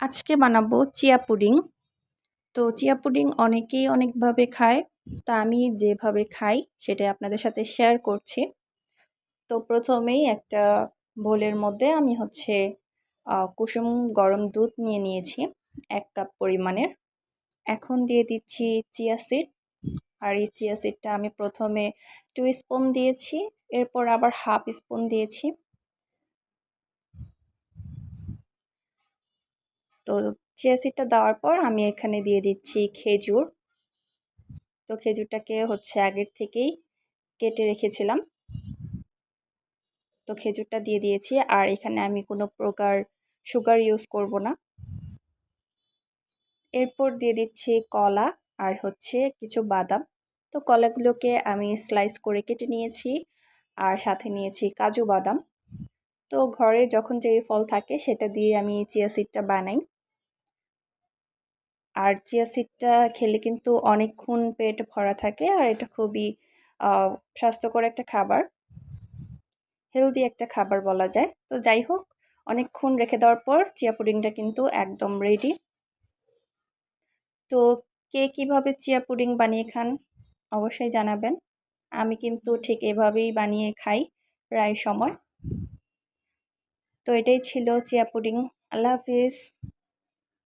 আজকে বানাবো chia pudding. তো চিয়া পুডিং অনেকেই অনেকভাবে খায়, তা আমি যেভাবে খাই সেটাই আপনাদের সাথে শেয়ার করছি। তো প্রথমেই একটা বোলের মধ্যে আমি হচ্ছে কুসুম গরম দুধ নিয়ে নিয়েছি, এক কাপ পরিমাণের। এখন দিয়ে দিচ্ছি চিয়া সিড। আর এই চিয়া সিডটা আমি প্রথমে টু স্পুন দিয়েছি, এরপর আবার হাফ স্পুন দিয়েছি। তো চিয়া সিডটা দেওয়ার পর আমি এখানে দিয়ে দিচ্ছি খেজুর। তো খেজুরটাকে হচ্ছে আগের থেকেই কেটে রেখেছিলাম। তো খেজুরটা দিয়ে দিয়েছি আর এখানে আমি কোনো প্রকার সুগার ইউজ করব না। এরপর দিয়ে দিচ্ছি কলা আর হচ্ছে কিছু বাদাম। তো কলাগুলোকে আমি স্লাইস করে কেটে নিয়েছি আর সাথে নিয়েছি কাজু বাদাম। তো ঘরে যখন যে ফল থাকে সেটা দিয়ে আমি চিয়া সিডটা বানাই। আর চিয়া সিডটা খেলে কিন্তু অনেকক্ষণ পেট ভরা থাকে আর এটা খুবই স্বাস্থ্যকর একটা খাবার। হেলদি একটা খাবার বলা যায়। তো যাই হোক, অনেকক্ষণ রেখে দেওয়ার পর চিয়া পুডিংটা কিন্তু একদম রেডি তো কে কীভাবে চিয়া পুডিং বানিয়ে খান অবশ্যই জানাবেন। আমি কিন্তু ঠিক এভাবেই বানিয়ে খাই প্রায় সময়। তো এটাই ছিল চিয়া পুডিং। আল্লাহ হাফিজ।